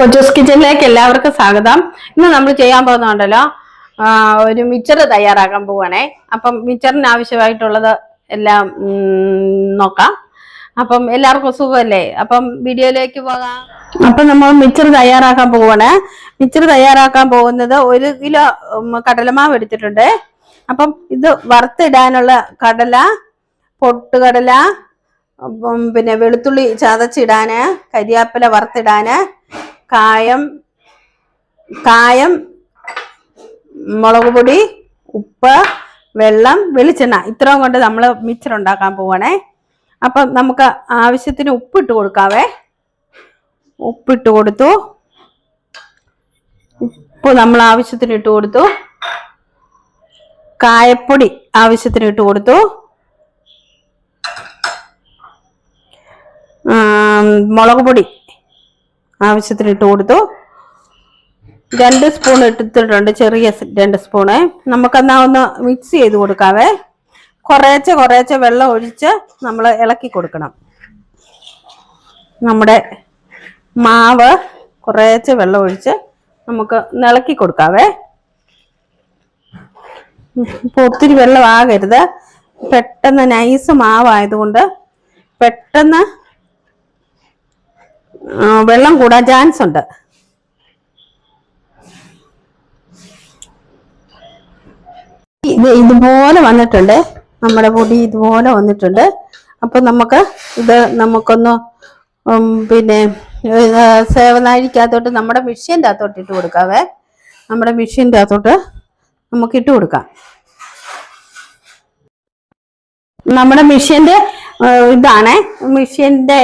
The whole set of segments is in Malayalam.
കൊച്ചൂസ് കിച്ചണിലേക്ക് എല്ലാവർക്കും സ്വാഗതം. ഇന്ന് നമ്മൾ ചെയ്യാൻ പോകുന്നുണ്ടല്ലോ ഒരു മിച്ചർ തയ്യാറാക്കാൻ പോവാണേ. അപ്പം മിച്ചറിന് ആവശ്യമായിട്ടുള്ളത് എല്ലാം നോക്കാം. അപ്പം എല്ലാവർക്കും സുഖമല്ലേ? അപ്പം വീഡിയോയിലേക്ക് പോകാം. അപ്പം നമ്മൾ മിച്ചർ തയ്യാറാക്കാൻ പോവാണ്. മിച്ചർ തയ്യാറാക്കാൻ പോകുന്നത് ഒരു കിലോ കടലമാവ് എടുത്തിട്ടുണ്ട്. അപ്പം ഇത് വറുത്തിടാനുള്ള കടല പൊട്ടുകടല പിന്നെ വെളുത്തുള്ളി ചതച്ചിടാന് കരിയാപ്പില വറുത്തിടാന് കായം കായം മുളക് പൊടി ഉപ്പ് വെള്ളം വെളിച്ചെണ്ണ. ഇത്രയും കൊണ്ട് നമ്മൾ മിക്സർ ഉണ്ടാക്കാൻ പോവാണേ. അപ്പം നമുക്ക് ആവശ്യത്തിന് ഉപ്പിട്ട് കൊടുക്കാവേ. ഉപ്പിട്ട് കൊടുത്തു. ഉപ്പ് നമ്മൾ ആവശ്യത്തിന് ഇട്ട് കൊടുത്തു. കായപ്പൊടി ആവശ്യത്തിന് ഇട്ട് കൊടുത്തു. മുളക് പൊടി ആവശ്യത്തിന് ഇട്ട് കൊടുത്തു. രണ്ട് സ്പൂൺ എടുത്തിട്ടുണ്ട് ചെറിയ രണ്ട് സ്പൂണ് നമുക്കെന്നാ ഒന്ന് മിക്സ് ചെയ്ത് കൊടുക്കാവേ. കുറേച്ചെ കുറേച്ചെ വെള്ളം ഒഴിച്ച് നമ്മൾ ഇളക്കി കൊടുക്കണം. നമ്മുടെ മാവ് കുറേച്ചെ വെള്ളം ഒഴിച്ച് നമുക്ക് ഇളക്കി കൊടുക്കാവേ. ഇപ്പൊ ഒത്തിരി വെള്ളം ആകരുത്. പെട്ടെന്ന് നൈസ് മാവായതുകൊണ്ട് പെട്ടെന്ന് വെള്ളം കൂടാൻ ചാൻസ് ഉണ്ട്. ഇത് ഇതുപോലെ വന്നിട്ടുണ്ട്. നമ്മുടെ പൊടി ഇതുപോലെ വന്നിട്ടുണ്ട്. അപ്പൊ നമുക്ക് ഇത് നമുക്കൊന്ന് പിന്നെ സേവനാഴിക്കകത്തോട്ട് നമ്മുടെ മെഷീന്റെ അകത്തോട്ട് ഇട്ട് കൊടുക്കാവേ. നമ്മുടെ മെഷീന്റെ അകത്തോട്ട് നമുക്ക് ഇട്ട് കൊടുക്കാം. നമ്മുടെ മിഷ്യന്റെ ഇതാണ്. മിഷ്യന്റെ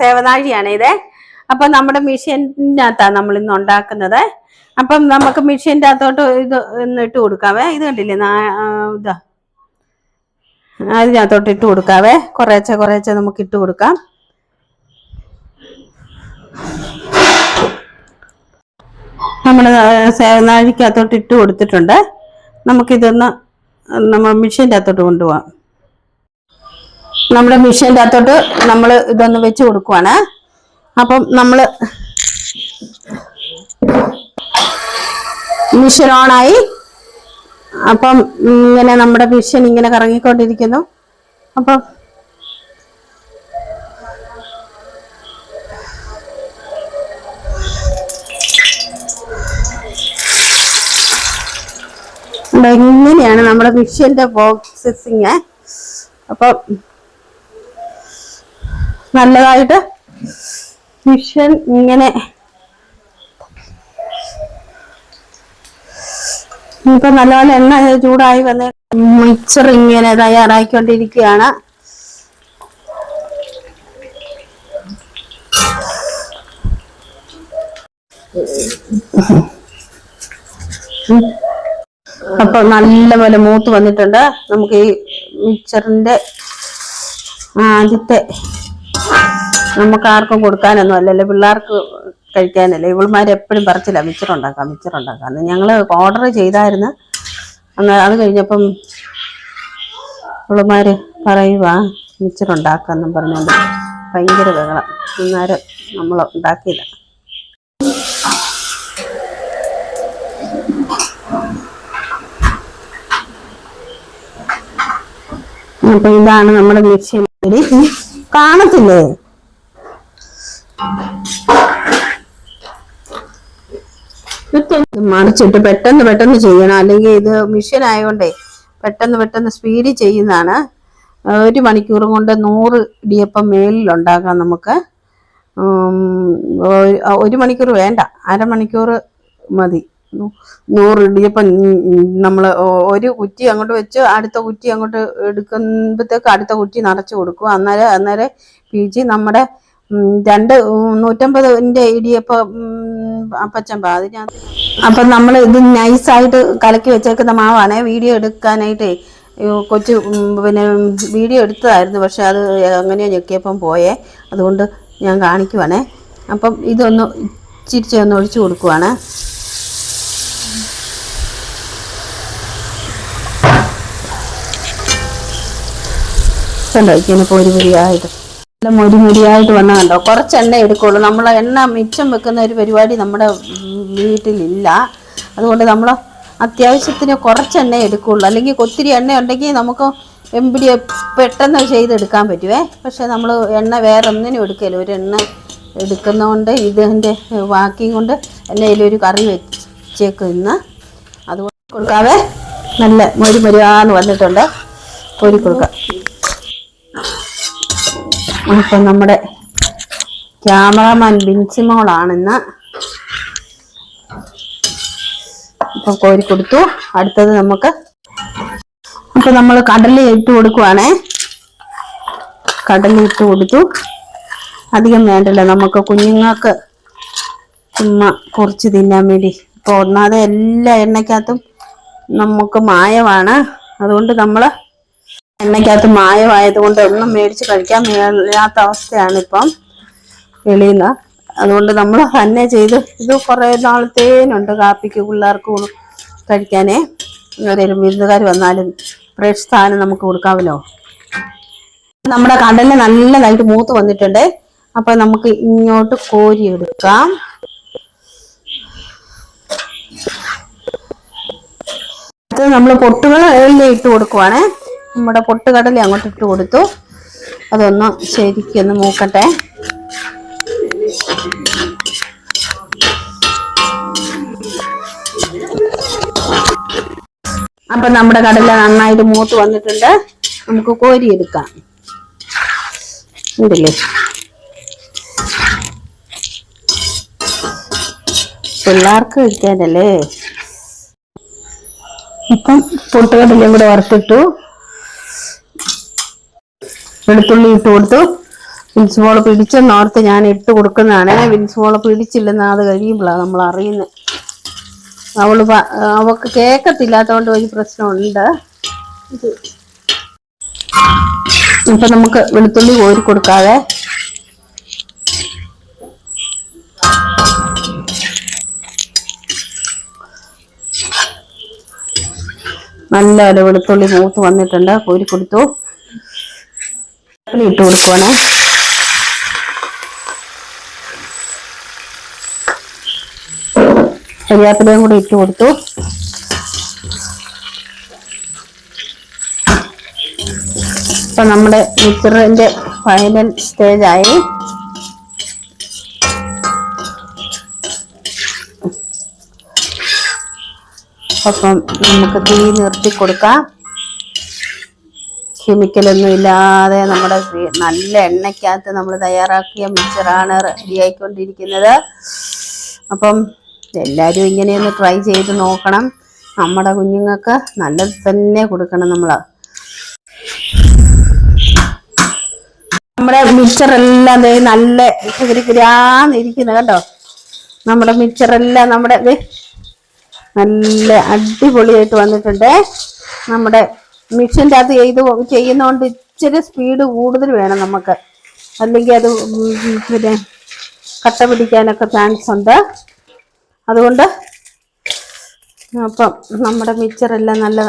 സേവനാഴിയാണ് ഇത്. അപ്പൊ നമ്മുടെ മിഷ്യനകത്താണ് നമ്മൾ ഇന്ന് ഉണ്ടാക്കുന്നത്. അപ്പം നമുക്ക് മിഷ്യന്റെ അകത്തോട്ട് ഇത് ഇന്നിട്ട് കൊടുക്കാവേ. ഇത് കണ്ടില്ലേ? ഇതാ. അതിനകത്തോട്ട് ഇട്ട് കൊടുക്കാവേ. കുറേശ്ശെ കുറേശ്ശെ നമുക്ക് ഇട്ട് കൊടുക്കാം. നമ്മൾ സേവനാഴിക്കകത്തോട്ട് ഇട്ട് കൊടുത്തിട്ടുണ്ട്. നമുക്കിതൊന്ന് നമ്മൾ മിഷ്യന്റെ അകത്തോട്ട് കൊണ്ടുപോകാം നമ്മുടെ മിഷീന്റെ അകത്തോട്ട് നമ്മൾ ഇതൊന്ന് വെച്ച് കൊടുക്കുവാണ്. അപ്പം നമ്മൾ മിഷൻ ഓണായി. അപ്പം ഇങ്ങനെ നമ്മുടെ മിഷൻ ഇങ്ങനെ കറങ്ങിക്കൊണ്ടിരിക്കുന്നു. അപ്പം ഇങ്ങനെയാണ് നമ്മുടെ മിഷ്യന്റെ പ്രോസസ്സിങ് അപ്പം നല്ലതായിട്ട് മിഷൻ ഇങ്ങനെ ഇപ്പൊ നല്ലപോലെ എണ്ണ ചൂടായി വന്ന് മിക്സർ ഇങ്ങനെ തയ്യാറായിക്കൊണ്ടിരിക്കുകയാണ് അപ്പൊ നല്ലപോലെ മൂത്ത് വന്നിട്ടുണ്ട്. നമുക്ക് ഈ മിക്സറിന്റെ ആദ്യത്തെ നമുക്ക് ആർക്കും കൊടുക്കാനൊന്നും അല്ലല്ലോ പിള്ളേർക്ക് കഴിക്കാനല്ലേ. ഇവൾമാർ എപ്പോഴും പറച്ചില്ല മിച്ചർ ഉണ്ടാക്കാം ഞങ്ങൾ ഓർഡർ ചെയ്തായിരുന്നു. അന്ന് അത് കഴിഞ്ഞപ്പം ഇവളുമാർ പറയുവാ മിച്ചർ ഉണ്ടാക്കാന്നും പറഞ്ഞുകൊണ്ട് ഭയങ്കര ബഹളം. അന്നേരം നമ്മൾ ഉണ്ടാക്കിയില്ല അപ്പൊ ഇതാണ് നമ്മുടെ മിക്സി കാണത്തില്ലേ? മറിച്ചിട്ട് പെട്ടെന്ന് പെട്ടെന്ന് ചെയ്യണം. അല്ലെങ്കിൽ ഇത് മിഷൻ ആയതുകൊണ്ടേ പെട്ടെന്ന് പെട്ടെന്ന് സ്പീഡിൽ ചെയ്യുന്നതാണ്. ഒരു മണിക്കൂർ കൊണ്ട് നൂറ് ഇടിയപ്പം മേലിൽ ഉണ്ടാക്കാം നമുക്ക് ഒരു- മണിക്കൂർ വേണ്ട. അരമണിക്കൂർ മതി. നൂറ് ഇടിയപ്പം നമ്മൾ ഒരു കുറ്റി അങ്ങോട്ട് വെച്ച് അടുത്ത കുറ്റി അങ്ങോട്ട് എടുക്കുമ്പോഴത്തേക്ക് അടുത്ത കുറ്റി നിറച്ച് കൊടുക്കും. അന്നേരം അന്നേരം പീച്ചി നമ്മുടെ രണ്ട് നൂറ്റമ്പതിന്റെ ഇടിയപ്പം ഉം, അപ്പച്ചമ്പ അതിനകത്ത് അപ്പം നമ്മൾ ഇത് നൈസായിട്ട് കലക്കി വെച്ചേക്കുന്ന മാവാണ്. വീഡിയോ എടുക്കാനായിട്ടേ കൊച്ചു പിന്നെ വീഡിയോ എടുത്തതായിരുന്നു. പക്ഷെ അത് എങ്ങനെയോ ഞെക്കിയപ്പം പോയേ. അതുകൊണ്ട് ഞാൻ കാണിക്കുവാണേ. അപ്പം ഇതൊന്ന് ചിരിച്ചൊന്ന് ഒഴിച്ചു കൊടുക്കുവാണ്. കണ്ടോ? ഇങ്ങനെ പൊരി പൊരിയായിട്ട് നല്ല മൊരി മൊരിയായിട്ട് വന്ന കണ്ടോ? കുറച്ച് എണ്ണ എടുക്കുള്ളൂ. നമ്മൾ എണ്ണ മിച്ചം വെക്കുന്ന ഒരു പരിപാടി നമ്മുടെ വീട്ടിലില്ല. അതുകൊണ്ട് നമ്മൾ അത്യാവശ്യത്തിന് കുറച്ച് എണ്ണ എടുക്കുള്ളൂ. അല്ലെങ്കിൽ ഒത്തിരി എണ്ണ ഉണ്ടെങ്കിൽ നമുക്ക് എമ്പിടി പെട്ടെന്ന് ചെയ്തെടുക്കാൻ പറ്റുമേ പക്ഷേ നമ്മൾ എണ്ണ വേറെ ഒന്നിനും എടുക്കില്ല ഒരു എണ്ണ എടുക്കുന്നതുകൊണ്ട് ഇതിന്റെ വാക്കിയും കൊണ്ട് എണ്ണയിൽ ഒരു കറി വെച്ചേക്കുന്ന അതുകൊണ്ട് കൊടുക്കാവേ. നല്ല മൊരി മൊരിയാന്ന് വന്നിട്ടുണ്ട്. കോരി കൊടുക്കാം. അപ്പം നമ്മുടെ ക്യാമറാമാൻ ബിൻസിമോളാണ് ഇന്ന്. ഇപ്പൊ കോരി കൊടുത്തു. അടുത്തത് നമുക്ക് അപ്പൊ നമ്മൾ കടല ഇട്ട് കൊടുക്കുവാണേ. കടല ഇട്ട് കൊടുത്തു. അധികം വേണ്ടല്ല നമുക്ക് കുഞ്ഞുങ്ങൾക്ക് ചുമ്മാ കുറച്ച് തിന്നാൻ വേണ്ടി. ഇപ്പൊ ഒന്നാതെ എല്ലാ എണ്ണയ്ക്കകത്തും നമുക്ക് മായമാണ്. അതുകൊണ്ട് നമ്മൾ എണ്ണയ്ക്കകത്ത് മായമായത് കൊണ്ട് ഒന്നും മേടിച്ച് കഴിക്കാൻ മേലാത്ത അവസ്ഥയാണ് ഇപ്പം വെളിയിൽ അതുകൊണ്ട് നമ്മൾ തന്നെ ചെയ്ത് ഇത് കുറേ നാളത്തേനുണ്ട് കാപ്പിക്ക് പിള്ളേർക്ക് കഴിക്കാനേ. ആരെങ്കിലും വിരുന്നുകാർ വന്നാലും ഫ്രഷ് സാധനം നമുക്ക് കൊടുക്കാമല്ലോ. നമ്മുടെ കടലിൽ നല്ലതായിട്ട് മൂത്ത് വന്നിട്ടുണ്ട്. അപ്പം നമുക്ക് ഇങ്ങോട്ട് കോരി എടുക്കാം നമ്മൾ പൊട്ടുകൾ ഇട്ട് കൊടുക്കുവാണേ. നമ്മുടെ പൊട്ടുകടല അങ്ങോട്ട് ഇട്ട് കൊടുത്തു. അതൊന്ന് ശരിക്കൊന്ന് മൂക്കട്ടെ. അപ്പൊ നമ്മുടെ കടല നന്നായിട്ട് മൂത്ത് വന്നിട്ടുണ്ട്. നമുക്ക് കോരിയെടുക്കാം. ഉണ്ടല്ലേ? പിള്ളേർക്ക് കഴിക്കാനല്ലേ ഇപ്പം പൊട്ടുകടലയും കൂടെ വറുത്തിട്ടു. വെളുത്തുള്ളി ഇട്ട് കൊടുത്തു. വിൻസ് ബോൾ പിടിച്ചെന്നോർത്ത് ഞാൻ ഇട്ട് കൊടുക്കുന്നതാണ്. വിൻസ് ബോൾ പിടിച്ചില്ലെന്ന് അത് കഴിയുമ്പോഴാണ് നമ്മൾ അറിയുന്നത് അവൾ അവൾക്ക് അവക്ക് കേക്കത്തില്ലാത്തോണ്ട് ഒരു പ്രശ്നമുണ്ട്. ഇപ്പൊ നമുക്ക് വെളുത്തുള്ളി കോരി കൊടുക്കാതെ നല്ല വെളുത്തുള്ളി മൂത്ത് വന്നിട്ടുണ്ട്. കോരി കൊടുത്തു. ഇട്ട് കൊടുക്കുവാണേ. കരിയാപ്പിലയും കൂടി ഇട്ട് കൊടുത്തു. ഇപ്പൊ നമ്മുടെ മിക്സറിന്റെ ഫൈനൽ സ്റ്റേജ് ആയി. അപ്പം നമുക്ക് തീ നിർത്തി കൊടുക്കാം. കെമിക്കലൊന്നും ഇല്ലാതെ നമ്മുടെ നല്ല എണ്ണയ്ക്കകത്ത് നമ്മൾ തയ്യാറാക്കിയ മിക്സറാണ് റെഡി ആയിക്കൊണ്ടിരിക്കുന്നത്. അപ്പം എല്ലാവരും ഇങ്ങനെയൊന്ന് ട്രൈ ചെയ്ത് നോക്കണം. നമ്മുടെ കുഞ്ഞുങ്ങൾക്ക് നല്ലത് തന്നെ കൊടുക്കണം നമ്മൾ നമ്മുടെ മിക്സറെല്ലാം നല്ല ഗ്രാന്നിരിക്കുന്നത് കേട്ടോ നമ്മുടെ മിക്സറെല്ലാം നമ്മുടെ നല്ല അടിപൊളിയായിട്ട് വന്നിട്ടുണ്ട്. നമ്മുടെ മിക്സിന്റെ അത് ചെയ്ത് ചെയ്യുന്നതുകൊണ്ട് ഇച്ചിരി സ്പീഡ് കൂടുതൽ വേണം നമുക്ക്. അല്ലെങ്കിൽ അത് പിന്നെ കട്ട പിടിക്കാനൊക്കെ ചാൻസ് ഉണ്ട്. അതുകൊണ്ട് അപ്പം നമ്മുടെ മിച്ചറെല്ലാം നല്ല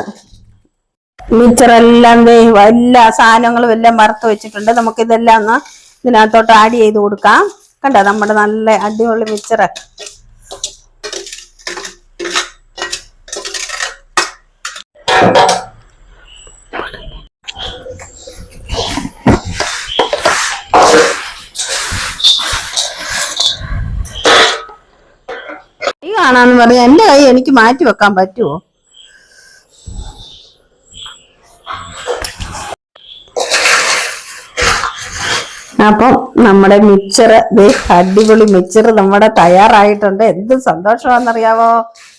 മിച്ചറെല്ലാം എല്ലാ സാധനങ്ങളും എല്ലാം വറുത്ത് വെച്ചിട്ടുണ്ട്. നമുക്ക് ഇതെല്ലാം ഒന്ന് ഇതിനകത്തോട്ട് ആഡ് ചെയ്ത് കൊടുക്കാം. കണ്ടോ? നമ്മുടെ നല്ല അടിപൊളി മിക്സറ് കൈ കാണാന്ന് പറഞ്ഞ എന്റെ കൈ എനിക്ക് മാറ്റി വെക്കാൻ പറ്റുമോ അപ്പം നമ്മുടെ മിക്സർ ദേ അടിപൊളി മിക്സർ നമ്മുടെ തയ്യാറായിട്ടുണ്ട്. എന്ത് സന്തോഷമാണെന്നറിയാവോ?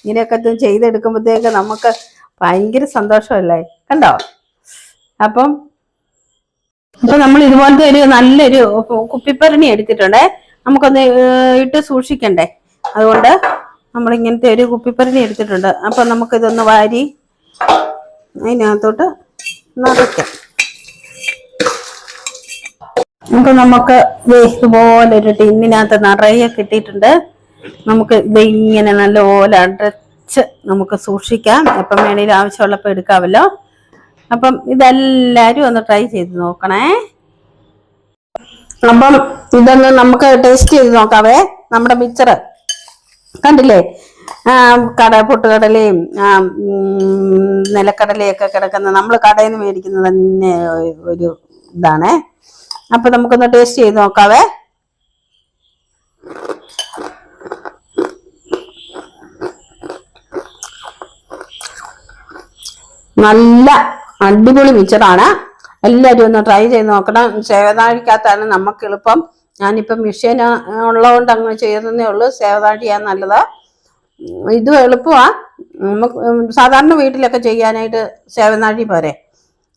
ഇങ്ങനെയൊക്കെ ചെയ്തെടുക്കുമ്പോഴത്തേക്ക് നമുക്ക് ഭയങ്കര സന്തോഷമല്ലേ? കണ്ടോ? അപ്പം അപ്പൊ നമ്മൾ ഇതുപോലത്തെ ഒരു നല്ലൊരു കുപ്പിപ്പരണി എടുത്തിട്ടുണ്ടേ. നമുക്കൊന്ന് ഇട്ട് സൂക്ഷിക്കണ്ടേ? അതുകൊണ്ട് നമ്മൾ ഇങ്ങനത്തെ ഒരു കുപ്പിപ്പരണി എടുത്തിട്ടുണ്ട്. അപ്പം നമുക്കിതൊന്ന് വാരി അതിനകത്തോട്ട് നിറയ്ക്കാം. ഇപ്പം നമുക്ക് ഇതുപോലെ ഒരു ടിന്നിനകത്ത് നിറയെ കിട്ടിയിട്ടുണ്ട്. നമുക്ക് ഇത് ഇങ്ങനെ നല്ലപോലെ അടച്ച് നമുക്ക് സൂക്ഷിക്കാം. എപ്പം വേണേലും ആവശ്യമുള്ളപ്പോൾ എടുക്കാമല്ലോ അപ്പം ഇതെല്ലാവരും ഒന്ന് ട്രൈ ചെയ്ത് നോക്കണേ. അപ്പം ഇതൊന്ന് നമുക്ക് ടേസ്റ്റ് ചെയ്ത് നോക്കാവേ. നമ്മുടെ മിച്ചറ്. കണ്ടില്ലേ? കട പൊട്ടുകടലയും ആ, ഉം, നിലക്കടലയും ഒക്കെ കിടക്കുന്ന നമ്മൾ കടയിൽ നിന്ന് മേടിക്കുന്നത് തന്നെ ഒരു ഇതാണേ. അപ്പൊ നമുക്കൊന്ന് ടേസ്റ്റ് ചെയ്ത് നോക്കാവേ. നല്ല അടിപൊളി മിച്ചറാണ് എല്ലാവരും ഒന്ന് ട്രൈ ചെയ്ത് നോക്കണം. ചേവനാഴിക്കകത്താണ് നമുക്ക് എളുപ്പം ഞാനിപ്പം മെഷീൻ ഉള്ളതുകൊണ്ട് അങ്ങ് ചെയ്തതേ ഉള്ളൂ. സേവനാഴിയാണ് നല്ലത്. നല്ലതാണ് ഇതും എളുപ്പമാണ് നമുക്ക് സാധാരണ വീട്ടിലൊക്കെ ചെയ്യാനായിട്ട് സേവനാഴി പോരെ.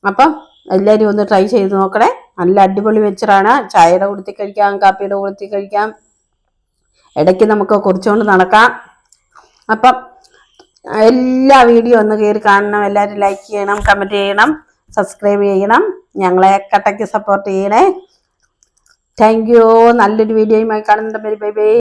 അപ്പം എല്ലാവരും ഒന്ന് ട്രൈ ചെയ്ത് നോക്കണേ. നല്ല അടിപൊളി വെച്ചറാണ്. ചായയുടെ കൊടുത്തി കഴിക്കാം കാപ്പിയുടെ കൊടുത്തി കഴിക്കാം. ഇടയ്ക്ക് നമുക്ക് കുറച്ചുകൊണ്ട് നടക്കാം. അപ്പം എല്ലാ വീഡിയോ ഒന്ന് കയറി കാണണം. എല്ലാവരും ലൈക്ക് ചെയ്യണം കമന്റ് ചെയ്യണം സബ്സ്ക്രൈബ് ചെയ്യണം. ഞങ്ങളെ കട്ടയ്ക്ക് സപ്പോർട്ട് ചെയ്യണേ. താങ്ക് യു നല്ലൊരു വീഡിയോയുമായി കാണുന്നുണ്ട് ബൈ ബൈ